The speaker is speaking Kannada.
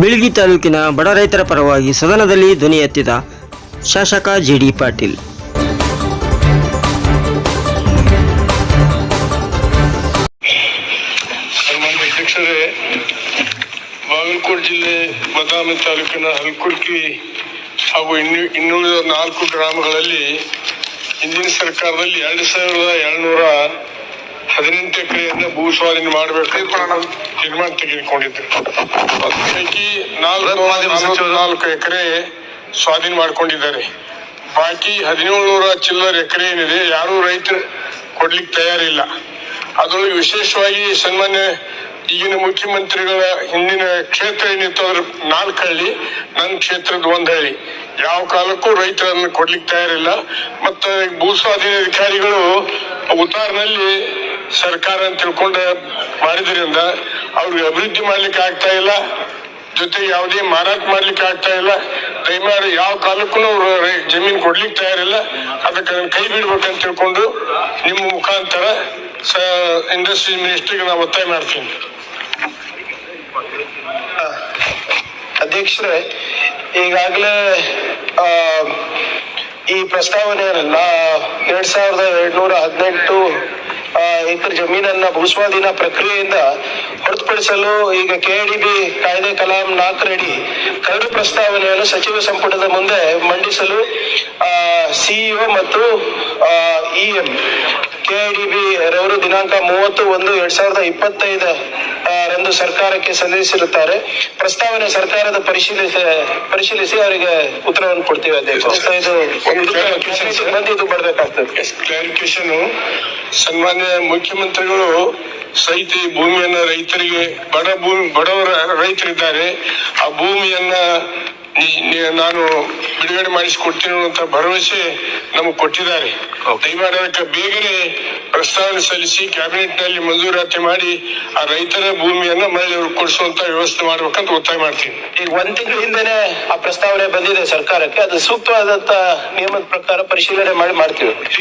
ಬೀಳ್ಗಿ ತಾಲೂಕಿನ ಬಡ ರೈತರ ಪರವಾಗಿ ಸದನದಲ್ಲಿ ಧ್ವನಿ ಎತ್ತಿದ ಶಾಸಕ ಜಿ ಡಿ ಪಾಟೀಲ್ ಬಾಗಲಕೋಟ್ ಜಿಲ್ಲೆ ಬದಾಮಿ ತಾಲೂಕಿನ ಹಲ್ಕುರ್ಕಿ ಹಾಗೂ ಇನ್ನು ಇನ್ನುಳಿದ ನಾಲ್ಕು ಗ್ರಾಮಗಳಲ್ಲಿ ಹಿಂದಿನ ಸರ್ಕಾರದಲ್ಲಿ ಎರಡು ಸಾವಿರದ ಏಳ್ನೂರ ಹದಿನೆಂಟು ಎಕರೆಯನ್ನ ಭೂ ಸ್ವಾಧೀನ ಮಾಡಬೇಕು ತೀರ್ಮಾನ ತೆಗೆದುಕೊಂಡಿದ್ರು ಪೈಕಿ ನಾಲ್ಕು ನಾಲ್ಕು ಎಕರೆ ಸ್ವಾಧೀನ ಮಾಡ್ಕೊಂಡಿದ್ದಾರೆ. ಬಾಕಿ ಹದಿನೇಳು ನೂರ ಚಿಲ್ಲರ್ ಎಕರೆ ಏನಿದೆ ಯಾರೂ ರೈತರು ಕೊಡ್ಲಿಕ್ಕೆ ತಯಾರಿಲ್ಲ. ಅದರೊಳಗೆ ವಿಶೇಷವಾಗಿ ಸನ್ಮಾನ್ಯ ಈಗಿನ ಮುಖ್ಯಮಂತ್ರಿಗಳ ಹಿಂದಿನ ಕ್ಷೇತ್ರ ಏನಿತ್ತು ಅದ್ರ ನಾಲ್ಕು ಹಳ್ಳಿ ನನ್ನ ಕ್ಷೇತ್ರದ ಒಂದ್ ಹಳ್ಳಿ. ಯಾವ ಕಾಲಕ್ಕೂ ರೈತರನ್ನು ಕೊಡ್ಲಿಕ್ಕೆ ತಯಾರಿಲ್ಲ. ಮತ್ತೆ ಭೂ ಸ್ವಾಧೀನ ಅಧಿಕಾರಿಗಳು ಉತ್ತಾರನಲ್ಲಿ ಸರ್ಕಾರ ಅಂತ ತಿಳ್ಕೊಂಡು ಮಾಡಿದ್ರಿಂದ ಅವ್ರಿಗೆ ಅಭಿವೃದ್ಧಿ ಮಾಡ್ಲಿಕ್ಕೆ ಆಗ್ತಾ ಇಲ್ಲ. ಜೊತೆಗೆ ಯಾವುದೇ ಮಾರಾಟ ಮಾಡ್ಲಿಕ್ಕೆ ಆಗ್ತಾ ಇಲ್ಲ. ದಯಮಾಡಿ ಯಾವ ಕಾಲಕ್ಕೂ ಅವರು ಜಮೀನ್ ಕೊಡ್ಲಿಕ್ಕೆ ತಯಾರಿಲ್ಲ. ಅದಕ್ಕೆ ಕೈ ಬಿಡ್ಬೇಕಂತ ತಿಳ್ಕೊಂಡು ನಿಮ್ಮ ಮುಖಾಂತರ ಸ ಇಂಡಸ್ಟ್ರಿ ಮಿನಿಸ್ಟ್ರಿಗೆ ನಾವು ಒತ್ತಾಯ ಮಾಡ್ತೀನಿ. ಅಧ್ಯಕ್ಷರೇ, ಈಗಾಗಲೇ ಈ ಪ್ರಸ್ತಾವನೆಯನ್ನ ಎರಡ್ ಸಾವಿರದ ಎರಡ್ನೂರ ಹದಿನೆಂಟು ಎಕರೆ ಜಮೀನನ್ನ ಭೂಸ್ವಾಧೀನ ಪ್ರಕ್ರಿಯೆಯಿಂದ ಹೊರತುಪಡಿಸಲು ಈಗ ಕೆಡಿಬಿ ಕಾಯ್ದೆ ಕಲಾಂ ನಾಲ್ಕರಡಿ ಕರಡು ಪ್ರಸ್ತಾವನೆಯನ್ನು ಸಚಿವ ಸಂಪುಟದ ಮುಂದೆ ಮಂಡಿಸಲು ಸಿಇಒ ಮತ್ತು ಇಎಂ ಕೆಐಡಿಬಿ ರವರು ದಿನಾಂಕ ಮೂವತ್ತು ಒಂದು ಎರಡ್ ಸಾವಿರದ ಇಪ್ಪತ್ತೈದ ರಂದು ಸರ್ಕಾರಕ್ಕೆ ಸಲ್ಲಿಸಿರುತ್ತಾರೆ ಪ್ರಸ್ತಾವನೆ ಸರ್ಕಾರದ ಪರಿಶೀಲಿಸಿ ಪರಿಶೀಲಿಸಿ ಅವರಿಗೆ ಉತ್ತರವನ್ನು ಕೊಡ್ತೀವಿ ಅಧ್ಯಕ್ಷ. ಇದು ಬರ್ಬೇಕಾಗ್ತದೆ. ಕ್ಲಾರಿಫಿಕೇಶನ್ ಸನ್ಮಾನ್ಯ ಮುಖ್ಯಮಂತ್ರಿಗಳು ಸಹಿತ ಭೂಮಿಯನ್ನ ರೈತರಿಗೆ ಬಡ ಭೂಮಿ ಬಡವರ ರೈತರಿದ್ದಾರೆ. ಆ ಭೂಮಿಯನ್ನ ನಾನು ಬಿಡುಗಡೆ ಮಾಡಿಸಿಕೊಡ್ತೀನಿ ಅಂತ ಭರವಸೆ ನಮಗೆ ಕೊಟ್ಟಿದ್ದಾರೆ. ದಯಮಾಡಿ ಅದಕ್ಕೆ ಬೇಗನೆ ಪ್ರಸ್ತಾವನೆ ಸಲ್ಲಿಸಿ ಕ್ಯಾಬಿನೆಟ್ನಲ್ಲಿ ಮಂಜೂರಾತಿ ಮಾಡಿ ಆ ರೈತರ ಭೂಮಿಯನ್ನು ಮಹಿಳೆಯವರು ಕೊಡಿಸುವಂತ ವ್ಯವಸ್ಥೆ ಮಾಡ್ಬೇಕಂತ ಒತ್ತಾಯ ಮಾಡ್ತೀನಿ. ಈಗ ಒಂದ್ ತಿಂಗಳ ಹಿಂದೆನೆ ಆ ಪ್ರಸ್ತಾವನೆ ಬಂದಿದೆ ಸರ್ಕಾರಕ್ಕೆ. ಅದು ಸೂಕ್ತವಾದಂತ ನಿಯಮದ ಪ್ರಕಾರ ಪರಿಶೀಲನೆ ಮಾಡಿ ಮಾಡ್ತೀವಿ.